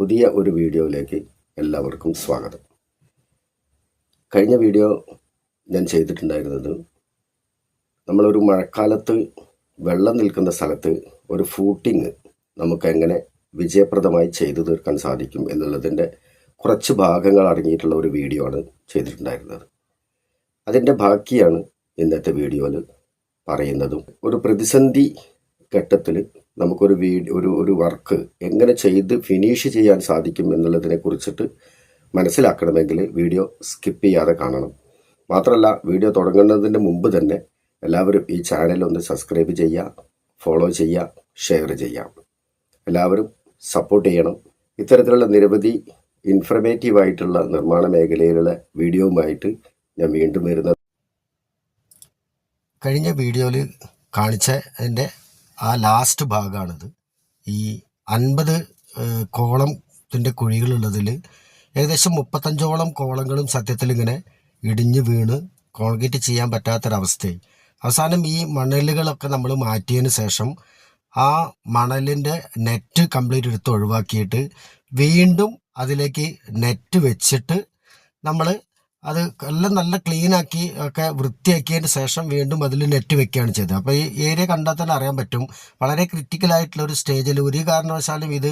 പുതിയ ഒരു വീഡിയോയിലേക്ക് എല്ലാവർക്കും സ്വാഗതം. കഴിഞ്ഞ വീഡിയോ ഞാൻ ചെയ്തിട്ടുണ്ടായിരുന്നത് നമ്മളൊരു മഴക്കാലത്ത് വെള്ളം നിൽക്കുന്ന സ്ഥലത്ത് ഒരു ഫൂട്ടിങ് നമുക്ക് എങ്ങനെ വിജയപ്രദമായി ചെയ്തു തീർക്കാൻ സാധിക്കും എന്നുള്ളതിന്റെ കുറച്ച് ഭാഗങ്ങൾ അടങ്ങിയിട്ടുള്ള ഒരു വീഡിയോ ആണ് ചെയ്തിട്ടുണ്ടായിരുന്നത്. അതിന്റെ ബാക്കിയാണ് ഇന്നത്തെ വീഡിയോയിൽ പറയുന്നതും ഒരു പ്രതിസന്ധി ഘട്ടത്തിൽ നമുക്കൊരു വീ ഒരു ഒരു വർക്ക് എങ്ങനെ ചെയ്ത് ഫിനിഷ് ചെയ്യാൻ സാധിക്കും എന്നുള്ളതിനെ കുറിച്ചിട്ട് മനസ്സിലാക്കണമെങ്കിൽ വീഡിയോ സ്കിപ്പ് ചെയ്യാതെ കാണണം. മാത്രമല്ല വീഡിയോ തുടങ്ങുന്നതിന് മുമ്പ് തന്നെ എല്ലാവരും ഈ ചാനൽ ഒന്ന് സബ്സ്ക്രൈബ് ചെയ്യുക ഫോളോ ചെയ്യുക ഷെയർ ചെയ്യാം എല്ലാവരും സപ്പോർട്ട് ചെയ്യണം. ഇത്തരത്തിലുള്ള നിരവധി ഇൻഫർമേറ്റീവ് ആയിട്ടുള്ള നിർമ്മാണ മേഖലയിലുള്ള വീഡിയോവുമായിട്ട് ഞാൻ വീണ്ടും വരുന്നത്. കഴിഞ്ഞ വീഡിയോയിൽ കാണിച്ച ആ ലാസ്റ്റ് ഭാഗമാണിത് ഈ അൻപത് കോളത്തിന്റെ കുഴികളുള്ളതിൽ ഏകദേശം മുപ്പത്തഞ്ചോളം കോളങ്ങളും സത്യത്തിൽ ഇങ്ങനെ ഇടിഞ്ഞ് വീണ് കോൺക്രീറ്റ് ചെയ്യാൻ പറ്റാത്തൊരവസ്ഥയായി. അവസാനം ഈ മണലുകളൊക്കെ നമ്മൾ മാറ്റിയതിന് ശേഷം ആ മണലിന്റെ നെറ്റ് കംപ്ലീറ്റ് എടുത്ത് ഒഴിവാക്കിയിട്ട് വീണ്ടും അതിലേക്ക് നെറ്റ് വെച്ചിട്ട് നമ്മൾ അത് എല്ലാം നല്ല ക്ലീൻ ആക്കി ഒക്കെ വൃത്തിയാക്കിയതിന് ശേഷം വീണ്ടും അതിൽ നെറ്റ് വെക്കുകയാണ് ചെയ്തത്. അപ്പോൾ ഈ ഏരിയ കണ്ടാൽ തന്നെ അറിയാൻ പറ്റും. വളരെ ക്രിട്ടിക്കൽ ആയിട്ടുള്ള ഒരു സ്റ്റേജിൽ ഒരു കാരണവശാലും ഇത്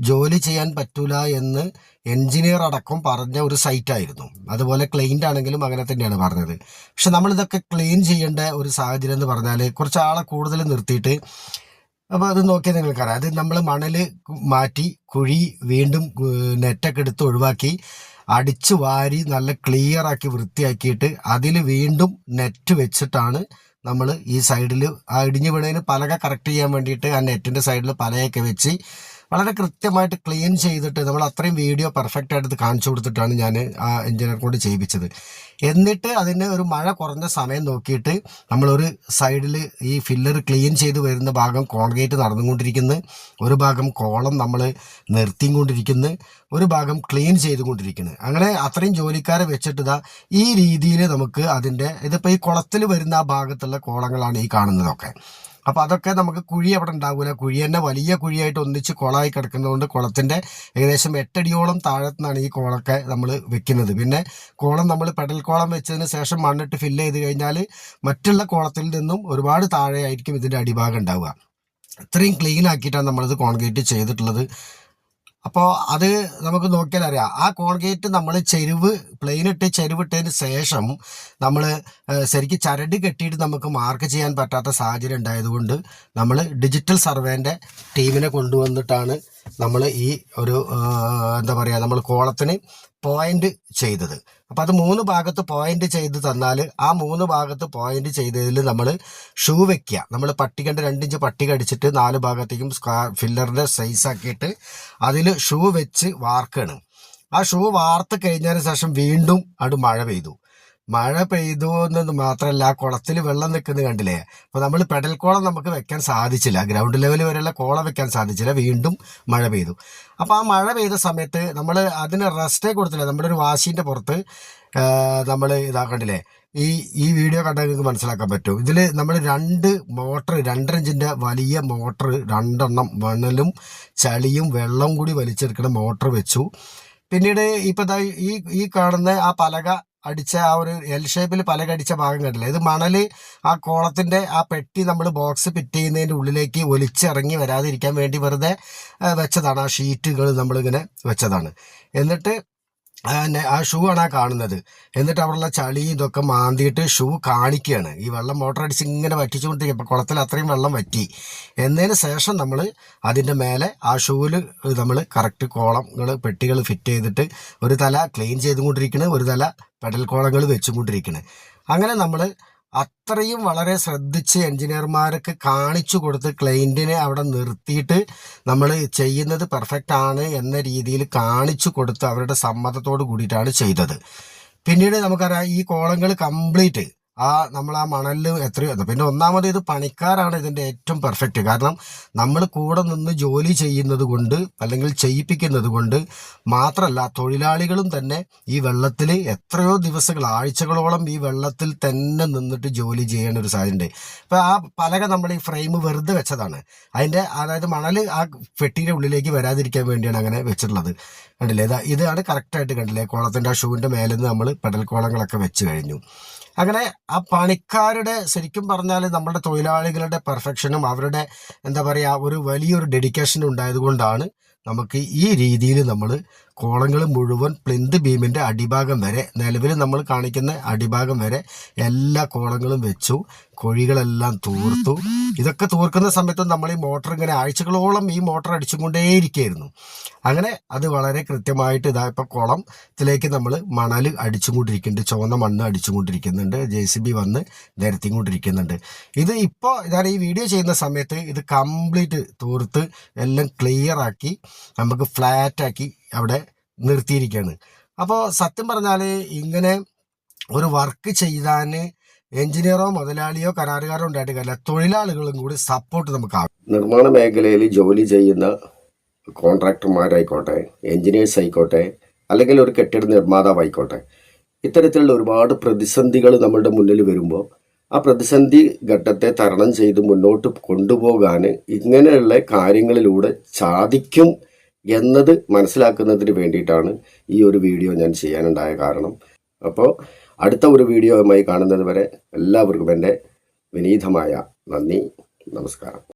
ജോലി ചെയ്യാൻ പറ്റൂല എന്ന് എൻജിനീയർ അടക്കം പറഞ്ഞ ഒരു സൈറ്റായിരുന്നു അതുപോലെ ക്ലൈന്റ് ആണെങ്കിലും അങ്ങനെ തന്നെയാണ് പറഞ്ഞത്. പക്ഷെ നമ്മളിതൊക്കെ ക്ലീൻ ചെയ്യേണ്ട ഒരു സാഹചര്യം എന്ന് പറഞ്ഞാൽ കുറച്ച് ആളെ കൂടുതൽ നിർത്തിയിട്ട് അപ്പോൾ അത് നോക്കിയാൽ നിങ്ങൾക്കറിയാം. അത് നമ്മൾ മണൽ മാറ്റി കുഴി വീണ്ടും നെറ്റൊക്കെ എടുത്ത് ഒഴിവാക്കി അടിച്ചു വാരി നല്ല ക്ലിയർ ആക്കി വൃത്തിയാക്കിയിട്ട് അതിൽ വീണ്ടും നെറ്റ് വെച്ചിട്ടാണ് നമ്മൾ ഈ സൈഡിൽ ആ ഇടിഞ്ഞു വീണതിന് പലക കറക്റ്റ് ചെയ്യാൻ വേണ്ടിയിട്ട് ആ നെറ്റിന്റെ സൈഡിൽ പലയൊക്കെ വെച്ച് വളരെ കൃത്യമായിട്ട് ക്ലീൻ ചെയ്തിട്ട് നമ്മൾ അത്രയും വീഡിയോ പെർഫെക്റ്റ് ആയിട്ട് കാണിച്ചു കൊടുത്തിട്ടാണ് ഞാൻ ആ എഞ്ചിനീയർ കൊണ്ട് ചെയ്യിപ്പിച്ചത്. എന്നിട്ട് അതിന് ഒരു മഴ കുറഞ്ഞ സമയം നോക്കിയിട്ട് നമ്മളൊരു സൈഡിൽ ഈ ഫില്ലർ ക്ലീൻ ചെയ്ത് വരുന്ന ഭാഗം കോൺക്രീറ്റ് നടന്നുകൊണ്ടിരിക്കുന്നു. ഒരു ഭാഗം കോളം നമ്മൾ നിർത്തിയും കൊണ്ടിരിക്കുന്നു ഒരു ഭാഗം ക്ലീൻ ചെയ്തുകൊണ്ടിരിക്കുന്നു. അങ്ങനെ അത്രയും ജോലിക്കാരെ വെച്ചിട്ട് ഇതാ ഈ രീതിയിൽ നമുക്ക് അതിന്റെ ഇതിപ്പോൾ ഈ കുളത്തിൽ വരുന്ന ആ ഭാഗത്തുള്ള കോളങ്ങളാണ് ഈ കാണുന്നതൊക്കെ. അപ്പോൾ അതൊക്കെ നമുക്ക് കുഴി അവിടെ ഉണ്ടാവില്ല കുഴി തന്നെ വലിയ കുഴിയായിട്ട് ഒന്നിച്ച് കുളമായി കിടക്കുന്നതുകൊണ്ട് കുളത്തിന്റെ ഏകദേശം എട്ടടിയോളം താഴത്തുനിന്നാണ് ഈ കുളമൊക്കെ നമ്മൾ വെക്കുന്നത്. പിന്നെ കുളം നമ്മൾ പെടൽ കുളം വെച്ചതിന് ശേഷം മണ്ണിട്ട് ഫില്ല് ചെയ്ത് കഴിഞ്ഞാൽ മറ്റുള്ള കുളത്തിൽ നിന്നും ഒരുപാട് താഴെയായിരിക്കും ഇതിന്റെ അടിഭാഗം ഉണ്ടാവുക. ഇത്രയും ക്ലീൻ ആക്കിയിട്ടാണ് നമ്മളിത് കോൺക്രീറ്റ് ചെയ്തിട്ടുള്ളത്. അപ്പോൾ അത് നമുക്ക് നോക്കിയാൽ അറിയാം. ആ കോൺക്രീറ്റ് നമ്മൾ ചെരുവ് പ്ലെയിനിട്ട് ചെരുവിട്ടതിന് ശേഷം നമ്മൾ ശരിക്കും ചരട് കെട്ടിയിട്ട് നമുക്ക് മാർക്ക് ചെയ്യാൻ പറ്റാത്ത സാഹചര്യം ഉണ്ടായതുകൊണ്ട് നമ്മൾ ഡിജിറ്റൽ സർവേന്റെ ടീമിനെ കൊണ്ടുവന്നിട്ടാണ് നമ്മൾ ഈ ഒരു എന്താ പറയുക നമ്മൾ കോളത്തിന് പോയിന്റ് ചെയ്തത്. അപ്പോൾ അത് മൂന്ന് ഭാഗത്ത് പോയിന്റ് ചെയ്ത് തന്നാൽ ആ മൂന്ന് ഭാഗത്ത് പോയിന്റ് ചെയ്തതിൽ നമ്മൾ ഷൂ വെക്കുക നമ്മൾ പട്ടികന്റെ രണ്ടിഞ്ച് പട്ടിക അടിച്ചിട്ട് നാല് ഭാഗത്തേക്കും സ്ക്വയർ ഫില്ലറിന്റെ സൈസ് ആക്കിയിട്ട് അതിൽ ഷൂ വെച്ച് വാർക്കാണ്. ആ ഷൂ വാർത്ത് കഴിഞ്ഞതിന് ശേഷം വീണ്ടും അവിടെ മഴ പെയ്തു. മഴ പെയ്തു എന്നത് മാത്രമല്ല ആ കുളത്തിൽ വെള്ളം നിൽക്കുന്നത് കണ്ടില്ലേ? അപ്പോൾ നമ്മൾ പെടൽ കോളം നമുക്ക് വെക്കാൻ സാധിച്ചില്ല. ഗ്രൗണ്ട് ലെവൽ വരെയുള്ള കോളം വെക്കാൻ സാധിച്ചില്ല. വീണ്ടും മഴ പെയ്തു. അപ്പോൾ ആ മഴ പെയ്ത സമയത്ത് നമ്മൾ അതിന് റെസ്റ്റേ കൊടുത്തില്ല? നമ്മുടെ ഒരു വാശിന്റെ പുറത്ത് നമ്മൾ ഇതാക്കണ്ടില്ലേ ഈ ഈ വീഡിയോ കണ്ടാൽ നിങ്ങൾക്ക് മനസ്സിലാക്കാൻ പറ്റും. ഇതിൽ നമ്മൾ രണ്ട് മോട്ടർ രണ്ടര ഇഞ്ചിന്റെ വലിയ മോട്ടർ രണ്ടെണ്ണം മണലും ചളിയും വെള്ളം കൂടി വലിച്ചെടുക്കുന്ന മോട്ടർ വെച്ചു. പിന്നീട് ഇപ്പം ദാ ഈ ഈ കാണുന്ന ആ പലക അടിച്ച ആ ഒരു എൽ ഷേപ്പിൽ പലകടിച്ച ഭാഗം കണ്ടില്ല? ഇത് മണൽ ആ കോളത്തിന്റെ ആ പെട്ടി നമ്മൾ ബോക്സ് ഫിറ്റ് ചെയ്യുന്നതിന്റെ ഉള്ളിലേക്ക് ഒലിച്ചിറങ്ങി വരാതിരിക്കാൻ വേണ്ടി വെറുതെ വെച്ചതാണ്. ആ ഷീറ്റുകൾ നമ്മളിങ്ങനെ വെച്ചതാണ്. എന്നിട്ട് ആ ഷൂ ആണ് ആ കാണുന്നത്. എന്നിട്ട് അവിടെയുള്ള ചളി ഇതൊക്കെ മാന്തിയിട്ട് ഷൂ കാണിക്കുകയാണ് ഈ വെള്ളം മോട്ടർ അടിച്ച് ഇങ്ങനെ വറ്റിച്ചുകൊണ്ടിരിക്കും. അപ്പോൾ കുളത്തിൽ അത്രയും വെള്ളം വറ്റി. എന്നതിന് ശേഷം നമ്മൾ അതിന്റെ മേലെ ആ ഷൂവിൽ നമ്മൾ കറക്റ്റ് കോളങ്ങൾ പെട്ടികൾ ഫിറ്റ് ചെയ്തിട്ട് ഒരു തല ക്ലീൻ ചെയ്തുകൊണ്ടിരിക്കണേ. ഒരു തല പെഡൽ കോളങ്ങൾ വെച്ചുകൊണ്ടിരിക്കണേ. അങ്ങനെ നമ്മൾ അത്രയും വളരെ ശ്രദ്ധിച്ച് എൻജിനീയർമാർക്ക് കാണിച്ചു കൊടുത്ത് ക്ലയന്റിനെ അവിടെ നിർത്തിയിട്ട് നമ്മൾ ചെയ്യുന്നത് പെർഫെക്റ്റ് ആണ് എന്ന രീതിയിൽ കാണിച്ചു കൊടുത്ത് അവരുടെ സമ്മതത്തോട് കൂടിയിട്ടാണ് ചെയ്തത്. പിന്നീട് നമുക്കറിയാം ഈ കോളങ്ങൾ കംപ്ലീറ്റ് ആ നമ്മൾ ആ മണലിൽ എത്രയോ പിന്നെ ഒന്നാമത് ഇത് പണിക്കാരാണ് ഇതിന്റെ ഏറ്റവും പെർഫെക്റ്റ് കാരണം നമ്മൾ കൂടെ നിന്ന് ജോലി ചെയ്യുന്നത് കൊണ്ട് അല്ലെങ്കിൽ ചെയ്യിപ്പിക്കുന്നത് കൊണ്ട് മാത്രമല്ല തൊഴിലാളികളും തന്നെ ഈ വെള്ളത്തിൽ എത്രയോ ദിവസങ്ങൾ ആഴ്ചകളോളം ഈ വെള്ളത്തിൽ തന്നെ നിന്നിട്ട് ജോലി ചെയ്യേണ്ട ഒരു സാധ്യതയുണ്ട് ഉണ്ട് ഇപ്പൊ ആ പലക നമ്മൾ ഈ ഫ്രെയിം വെറുതെ വെച്ചതാണ്. അതിന്റെ അതായത് മണൽ ആ പെട്ടിയുടെ ഉള്ളിലേക്ക് വരാതിരിക്കാൻ വേണ്ടിയാണ് അങ്ങനെ വെച്ചിട്ടുള്ളത്. കണ്ടില്ലേ? ഇതാ ഇതാണ് കറക്റ്റായിട്ട് കണ്ടില്ലേ? കോളത്തിന്റെ ആ ഷൂവിന്റെ മേലെ നിന്ന് നമ്മൾ പെടൽ കോളങ്ങളൊക്കെ വെച്ച് കഴിഞ്ഞു. അങ്ങനെ ആ പണിക്കാരുടെ ശരിക്കും പറഞ്ഞാൽ നമ്മുടെ തൊഴിലാളികളുടെ പെർഫെക്ഷനും അവരുടെ എന്താ പറയുക ഒരു വലിയൊരു ഡെഡിക്കേഷനും ഉണ്ടായതുകൊണ്ടാണ് നമുക്ക് ഈ രീതിയിൽ നമ്മൾ കോളങ്ങൾ മുഴുവൻ പ്ലിന്ത് ബീമിന്റെ അടിഭാഗം വരെ നിലവിൽ നമ്മൾ കാണിക്കുന്ന അടിഭാഗം വരെ എല്ലാ കോളങ്ങളും വെച്ചു കുഴികളെല്ലാം തൂർത്തു. ഇതൊക്കെ തൂർക്കുന്ന സമയത്തും നമ്മൾ ഈ മോട്ടർ ഇങ്ങനെ ആഴ്ചകളോളം ഈ മോട്ടർ അടിച്ചുകൊണ്ടേയിരിക്കുകയായിരുന്നു അങ്ങനെ അത് വളരെ കൃത്യമായിട്ട് ഇതാ ഇപ്പോൾ കുളത്തിലേക്ക് നമ്മൾ മണൽ അടിച്ചുകൊണ്ടിരിക്കുന്നുണ്ട് ചുവന്ന മണ്ണ് അടിച്ചുകൊണ്ടിരിക്കുന്നുണ്ട് ജെ സി ബി വന്ന് നിരത്തിക്കൊണ്ടിരിക്കുന്നുണ്ട്. ഇത് ഇപ്പോൾ ഇതാണ് ഈ വീഡിയോ ചെയ്യുന്ന സമയത്ത് ഇത് കംപ്ലീറ്റ് തൂർത്ത് എല്ലാം ക്ലിയർ ആക്കി നമുക്ക് ഫ്ലാറ്റ് ആക്കി അവിടെ നിർത്തിയിരിക്കുകയാണ്. അപ്പോൾ സത്യം പറഞ്ഞാൽ ഇങ്ങനെ ഒരു വർക്ക് ചെയ്താൻ എഞ്ചിനീയറോ മുതലാളിയോ കരാറുകാരോ ഉണ്ടായിട്ട് കാര്യമില്ല. തൊഴിലാളികളും കൂടി സപ്പോർട്ട് നമുക്ക് നിർമ്മാണ മേഖലയിൽ ജോലി ചെയ്യുന്ന കോൺട്രാക്ടർമാരായിക്കോട്ടെ എഞ്ചിനീയേഴ്സ് ആയിക്കോട്ടെ അല്ലെങ്കിൽ ഒരു കെട്ടിട നിർമ്മാതാവായിക്കോട്ടെ ഇത്തരത്തിലുള്ള ഒരുപാട് പ്രതിസന്ധികൾ നമ്മളുടെ മുന്നിൽ വരുമ്പോൾ ആ പ്രതിസന്ധി ഘട്ടത്തെ തരണം ചെയ്ത് മുന്നോട്ട് കൊണ്ടുപോകാൻ ഇങ്ങനെയുള്ള കാര്യങ്ങളിലൂടെ സാധിക്കും എന്നത് മനസ്സിലാക്കുന്നതിന് വേണ്ടിയിട്ടാണ് ഈ ഒരു വീഡിയോ ഞാൻ ചെയ്യാനുണ്ടായ കാരണം. അപ്പോൾ അടുത്ത ഒരു വീഡിയോയുമായി കാണുന്നത് വരെ എല്ലാവർക്കും എന്റെ വിനീതമായ നന്ദി നമസ്കാരം.